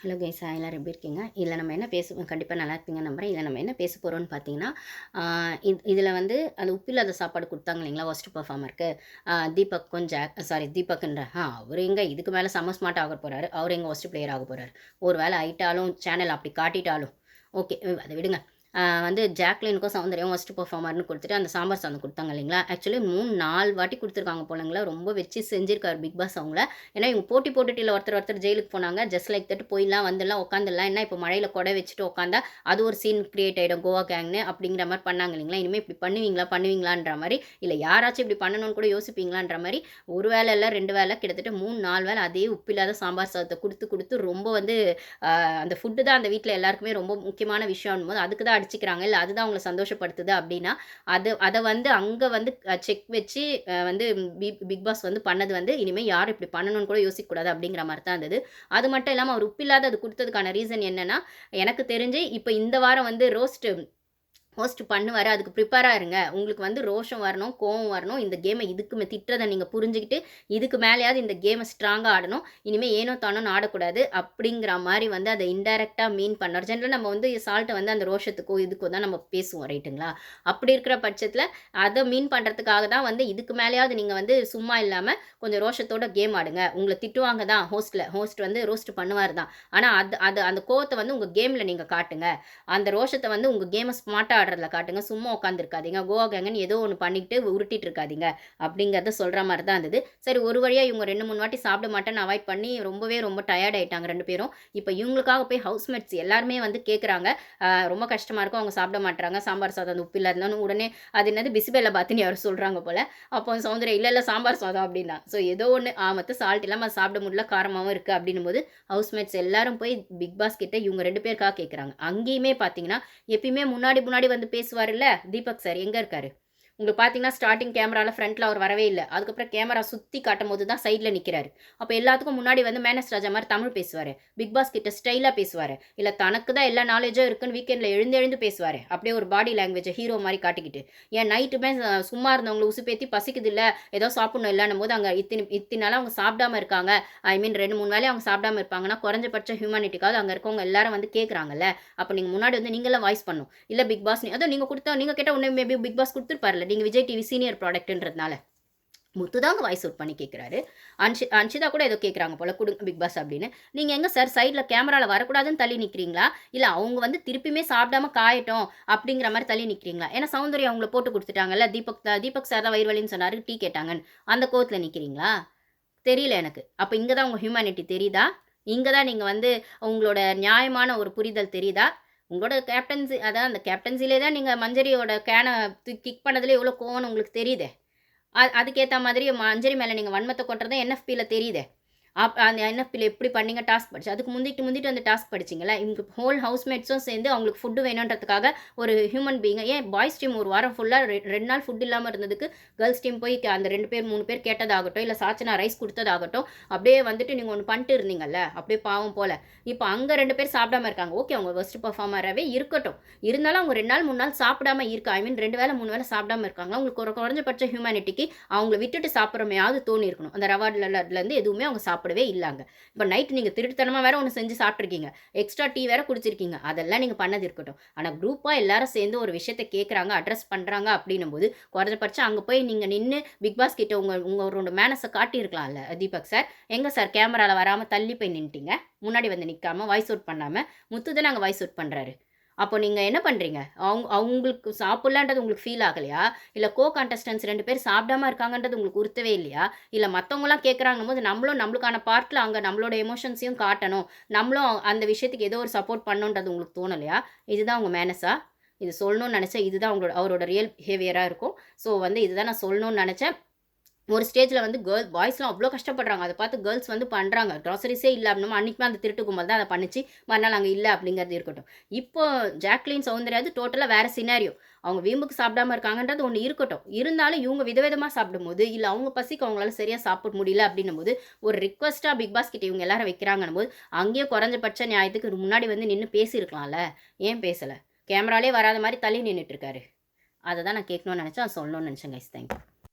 Hello guys எல்லோரும் எப்படி இருக்கீங்க? இதில் நம்ம என்ன பேச கண்டிப்பாக நல்லா இருப்பீங்க நம்புறேன். இதில் நம்ம என்ன பேச போகிறோம்னு பார்த்தீங்கன்னா இது இதில் வந்து அந்த உப்பில்லாத சாப்பாடு கொடுத்தாங்க இல்லைங்களா? ஃபஸ்ட்டு பர்ஃபார்மருக்கு தீபக் கொஞ்சம் சாரி தீபக்குன்ற ஆ அவர் எங்கே இதுக்கு மேலே செம்ம ஸ்மார்ட் ஆக போகிறாரு அவர் எங்கே ஃபஸ்ட்டு பிளேயர் ஆக போகிறாரு ஒரு வேளை ஆகிட்டாலும் சேனல் அப்படி காட்டிட்டாலும் ஓகே அதை விடுங்க. வந்து ஜாக்லினுக்கும் சௌந்தர்யம் ஃபஸ்ட்டு பர்ஃபார்மர்னு கொடுத்துட்டு அந்த சாம்பார் சாதம் கொடுத்தாங்க இல்லைங்களா? ஆக்சுவலி மூணு நாலு வாட்டி கொடுத்துருக்காங்க போலங்களா ரொம்ப வச்சு செஞ்சிருக்காரு பிக் பாஸ் அவங்கள. ஏன்னா இவங்க போட்டி போட்டுட்டு இல்லை ஒருத்தர் ஒருத்தர் ஜெயிலுக்கு போனாங்க ஜஸ்ட் லைக் தட்டு போயிடலாம் வந்துடலாம் உட்காந்துடலாம் என்ன இப்போ மழையில் கொடை வச்சுட்டு உட்காந்தா அது ஒரு சீன் கிரியேட் ஆகிடும் கோவா கேங்னு அப்படிங்கிற மாதிரி பண்ணாங்க இல்லைங்களா? இனிமேல் இப்படி பண்ணுவீங்களா பண்ணுவீங்களான்ற மாதிரி இல்லை யாராச்சும் இப்படி பண்ணணும்னு கூட யோசிப்பீங்களான்ற மாதிரி ஒரு வேலை இல்லை ரெண்டு வேலை கிட்டத்தட்ட மூணு நாலு வேலை அதே உப்பில்லாத சாம்பார் சாதத்தை கொடுத்து கொடுத்து ரொம்ப வந்து அந்த ஃபுட்டு தான் அந்த வீட்டில் எல்லாருக்குமே ரொம்ப முக்கியமான விஷயம் போது அதுக்கு தான் அடிச்சுக்கிறாங்க. இல்லை அதுதான் அவங்களை சந்தோஷப்படுத்துது அப்படின்னா அது அதை வந்து அங்கே வந்து செக் வச்சு வந்து பிக் பாஸ் வந்து பண்ணது வந்து இனிமேல் யாரும் இப்படி பண்ணணும்னு கூட யோசிக்கக்கூடாது அப்படிங்கிற மாதிரி தான் இருந்தது. அது மட்டும் இல்லாமல் அவர் உப்பில்லாத அது கொடுத்ததுக்கான ரீசன் என்னென்னா எனக்கு தெரிஞ்சு இப்போ இந்த வாரம் வந்து ரோஸ்ட்டு ஹோஸ்ட் பண்ணுவார். அதுக்கு ப்ரிப்பேராக இருங்க. உங்களுக்கு வந்து ரோஷம் வரணும் கோவம் வரணும். இந்த கேமை இதுக்கு திட்டுறதை நீங்கள் புரிஞ்சுக்கிட்டு இதுக்கு மேலேயாவது இந்த கேமை ஸ்ட்ராங்காக ஆடணும். இனிமேல் ஏனோ தானோன்னு ஆடக்கூடாது. அப்படிங்கிற மாதிரி வந்து அதை இன்டெரக்டாக மீன் பண்ணார் ஜென்ரலாக நம்ம வந்து சால்ட்டை வந்து அந்த ரோஷத்துக்கோ இதுக்கோ தான் நம்ம பேசுவோம் ரைட்டுங்களா அப்படி இருக்கிற பட்சத்தில் அதை மீன் பண்ணுறதுக்காக தான் வந்து இதுக்கு மேலேயாவது நீங்கள் வந்து சும்மா இல்லாமல் கொஞ்சம் ரோஷத்தோட கேம் ஆடுங்க. உங்களை திட்டுவாங்க தான் ஹோஸ்ட்டில் ஹோஸ்ட் வந்து ரோஸ்ட் பண்ணுவார் தான். ஆனால் அது அது அந்த கோவத்தை வந்து உங்கள் கேமில் நீங்கள் காட்டுங்க. அந்த ரோஷத்தை வந்து உங்கள் கேமை ஸ்மார்ட்டாக ஆடுறதுல காட்டுங்க. சும்மா உட்காந்துருக்காதீங்க கோகங்கன்னு ஏதோ ஒன்று பண்ணிக்கிட்டு உருட்டிட்டு இருக்காதீங்க அப்படிங்கிறத சொல்கிற மாதிரி தான் இருந்தது. சரி ஒரு வழியாக இவங்க ரெண்டு மூணு வாட்டி சாப்பிட மாட்டேன்னு அவாய்ட் பண்ணி ரொம்பவே ரொம்ப டயர்ட் ஆகிட்டாங்க ரெண்டு பேரும். இப்போ இவங்களுக்காக போய் ஹவுஸ்மேட்ஸ் எல்லாருமே வந்து கேட்குறாங்க ரொம்ப கஷ்டமாக இருக்கும். அவங்க சாப்பிட மாட்டாங்க சாம்பார் சாதம் அந்த உப்பு இல்லாதனாலும் உடனே அது என்னது? பிசிபெல்ல பார்த்துன்னு யாரும் சொல்கிறாங்க போல். அப்போ சௌந்தர்யம் இல்லை இல்லை சாம்பார் சாதம் அப்படின்னா. ஸோ ஏதோ ஒன்று ஆமத்து சால்ட் இல்லாமல் சாப்பிட முடியல காரமாகவும் இருக்குது அப்படின்னும் போது ஹவுஸ்மேட்ஸ் எல்லாரும் போய் பிக் பாஸ் கிட்ட இவங்க ரெண்டு பேருக்காக கேட்குறாங்க அங்கேயுமே பார்த்தீங்கன்னா எப்பயுமே முன்னாடி முன்னாடி வந்து பேசுவார்ல தீபக் சார் எங்கே இருக்காரு? உங்களுக்கு பார்த்தீங்கன்னா ஸ்டார்டிங் கேமராவில் ஃப்ரண்ட்டில் அவர் வரவே இல்லை. அதுக்கப்புறம் கேமரா சுற்றி காட்டும் போது தான் சைடில் நிற்கிறாரு அப்போ எல்லாத்துக்கும் முன்னாடி வந்து மேனஸ் ராஜா மாதிரி தமிழ் பேசுவார். பிக் பாஸ் கிட்ட ஸ்டைலாக பேசுவார். இல்லை தனக்கு தான் எல்லா நாலேஜும் இருக்குன்னு வீக்கெண்டில் எழுந்து எழுந்து பேசுவார். அப்படியே ஒரு பாடி லாங்குவேஜை ஹீரோ மாதிரி காட்டிக்கிட்டு. ஏன் நைட்டுமே சும்மா இருந்தவங்களை உசுப்பேற்றி பசிக்குது இல்லை ஏதோ சாப்பிடணும் இல்லைன்னும் போது அங்கே இத்தனை இத்தனை நாள் அவங்க சாப்பிடாம இருக்காங்க. ஐ மீன் ரெண்டு மூணு வேலையை அவங்க சாப்பிடாம இருப்பாங்கன்னா குறைஞ்சபட்ச ஹியூமனிட்டிக்காவது அங்கே இருக்கவங்க எல்லாரும் வந்து கேட்குறாங்கல்ல அப்போ நீங்கள் முன்னாடி வந்து நீங்களாம் வாய்ஸ் பண்ணும். இல்லை பிக் பாஸ் அதோ நீங்கள் கொடுத்தா நீங்கள் கேட்டால் உடனே மேபி பிக் பாஸ் கொடுத்துருப்பார்ல நீங்கள் விஜய் டிவி சீனியர் ப்ராடக்ட்ன்றதுனால முத்து தாங்க வாய்ஸ் அவுட் பண்ணி கேட்குறாரு அன்ஷி அன்ஷிதா கூட ஏதோ கேட்குறாங்க போல கொடுங்க பிக் பாஸ் அப்படின்னு. நீங்கள் எங்கே சார் சைடில் கேமராவில் வரக்கூடாதுன்னு தள்ளி நிற்கிறீங்களா இல்லை அவங்க வந்து திருப்பியுமே சாப்பிடாம காயட்டும் அப்படிங்கிற மாதிரி தள்ளி நிற்கிறீங்களா ஏன்னா சௌந்தர்யம் அவங்கள போட்டு கொடுத்துட்டாங்கல்ல தீபக் தீபக் சார் தான் வயிறு வலின்னு சொன்னார் டீ கேட்டாங்கன்னு. அந்த கோத்தில் நிற்கிறீங்களா தெரியல எனக்கு. அப்போ இங்கே தான் உங்கள் ஹியூமனிட்டி தெரியுதா? இங்கே தான் நீங்கள் வந்து உங்களோட நியாயமான ஒரு புரிதல் தெரியுதா? உங்களோட கேப்டன்சி அதான் அந்த கேப்டன்சிலே தான் நீங்கள் மஞ்சரியோட கேனை கிக் பண்ணதுல எவ்வளோ கோவம்னு உங்களுக்கு தெரியுதே? அதுக்கேற்ற மாதிரி மஞ்சரி மேலே நீங்கள் வன்மத்தை கொட்டுறது என்எஃபியில் தெரியுதே? அப் அந்த என்எஃபியில் எப்படி பண்ணீங்க டாஸ்க் படிச்சு அதுக்கு முந்திட்டு முந்திட்டு அந்த டாஸ்க் படிச்சிங்களா இங்கே ஹோல் ஹவுஸ்மேட்ஸும் சேர்ந்து அவங்களுக்கு ஃபுட்டு வேணுன்றதுக்காக ஒரு ஹியூமன் பீங்க ஏன் பாய்ஸ் டீம் ஒரு வாரம் ஃபுல்லாக ரெண்டு நாள் ஃபுட் இல்லாமல் இருந்ததுக்கு கேர்ள்ஸ் டீம் போய் அந்த ரெண்டு பேர் மூணு பேர் கேட்டதாகட்டும் இல்லை சாச்சனா ரைஸ் கொடுத்ததாகட்டும் அப்படியே வந்துட்டு நீங்கள் ஒன்று பண்ணிட்டு இருந்தீங்கல்ல அப்படியே பாவம் போல். இப்போ அங்கே ரெண்டு பேர் சாப்பிடாம இருக்காங்க. ஓகே அவங்க ஃபஸ்ட் பர்ஃபார்மராகவே இருக்கட்டும். இருந்தாலும் அவங்க ரெண்டு நாள் மூணு நாள் சாப்பிடாம இருக்கா? ஐ மீன் ரெண்டு வேலை மூணு வேலை சாப்பிடாம இருக்காங்க. அவங்களுக்கு ஒரு குறைஞ்சபட்ச ஹியூமனிட்டிக்கு அவங்கள விட்டுட்டு சாப்பிட்றமையாவது தோணி இருக்கணும். அந்த ரவார்ட்லேருந்து எதுவுமே அவங்க சாப்பிட சாப்பிடவே இல்லாங்க. இப்போ நைட் நீங்கள் திருட்டுத்தனமாக வேற ஒன்று செஞ்சு சாப்பிட்ருக்கீங்க எக்ஸ்ட்ரா டீ வேற குடிச்சிருக்கீங்க. அதெல்லாம் நீங்கள் பண்ணது இருக்கட்டும். ஆனால் குரூப்பாக எல்லாரும் சேர்ந்து ஒரு விஷயத்தை கேட்குறாங்க அட்ரஸ் பண்ணுறாங்க அப்படின்னும் போது குறைஞ்சபட்சம் அங்கே போய் நீங்கள் நின்று பிக் பாஸ் கிட்ட உங்கள் உங்களோட மேனஸை காட்டியிருக்கலாம்ல. தீபக் சார் எங்கே சார் கேமராவில் வராமல் தள்ளி போய் நின்ட்டீங்க முன்னாடி வந்து நிற்காமல் வாய்ஸ் அவுட் பண்ணாமல் முத்து தான் நாங்கள் வாய்ஸ் அவுட் பண்ணுறாரு அப்போ நீங்கள் என்ன பண்ணுறீங்க அவங்க அவங்களுக்கு சாப்பிட்லான்றது உங்களுக்கு ஃபீல் ஆகலையா? இல்லை கோ கண்டஸ்டன்ஸ் ரெண்டு பேர் சாப்பிடாம இருக்காங்கன்றது உங்களுக்கு உறுத்தவே இல்லையா? இல்லை மற்றவங்களாம் கேட்குறாங்க போது நம்மளும் நம்மளுக்கான பார்ட்டில் அங்கே நம்மளோட எமோஷன்ஸையும் காட்டணும். நம்மளும் அந்த விஷயத்துக்கு ஏதோ ஒரு சப்போர்ட் பண்ணணுன்றது உங்களுக்கு தோணலையா? இதுதான் உங்கள் மேனஸா இது சொல்லணும்னு நினச்சேன் இதுதான் அவங்களோட அவரோட ரியல் பிஹேவியராக இருக்கும். ஸோ வந்து இதுதான் நான் சொல்லணும்னு நினச்சேன். ஒரு ஸ்டேஜில் வந்து கேர்ள் பாய்ஸ்லாம் அவ்வளோ கஷ்டப்படுறாங்க. அதை பார்த்து கேர்ள்ஸ் வந்து பண்ணுறாங்க க்ராசரிஸே இல்லை அப்படின்னா அன்றைக்குமே அந்த திருட்டு கும்பல் தான் அதை பண்ணிச்சு. மறுநாள் அங்கே இல்லை அப்படிங்கிறது இருக்கட்டும். இப்போ ஜாக்லின் சௌந்தர்யாது டோட்டலாக வேறு சினாரியோ அவங்க வீம்புக்கு சாப்பிடாம இருக்காங்கன்றது ஒன்று இருக்கட்டும். இருந்தாலும் இவங்க விதவிதமாக சாப்பிடும்போது இல்லை அவங்க பசிக்கு அவங்களால சரியாக சாப்பிட முடியல அப்படின்னும் போது ஒரு ரிக்வஸ்ட்டாக பிக் பாஸ் கிட்ட இவங்க எல்லாரும் வைக்கிறாங்கன்னு போது அங்கேயே குறைஞ்சபட்ச நியாயத்துக்கு முன்னாடி வந்து நின்று பேசியிருக்கலாம்ல? ஏன் பேசலை? கேமராலே வராத மாதிரி தள்ளி நின்றுட்டுருக்காரு அதை தான் நான் கேட்கணும்னு நினச்சேன். சொல்லணும்னு நினச்சேன் கைஸ் தேங்க்யூ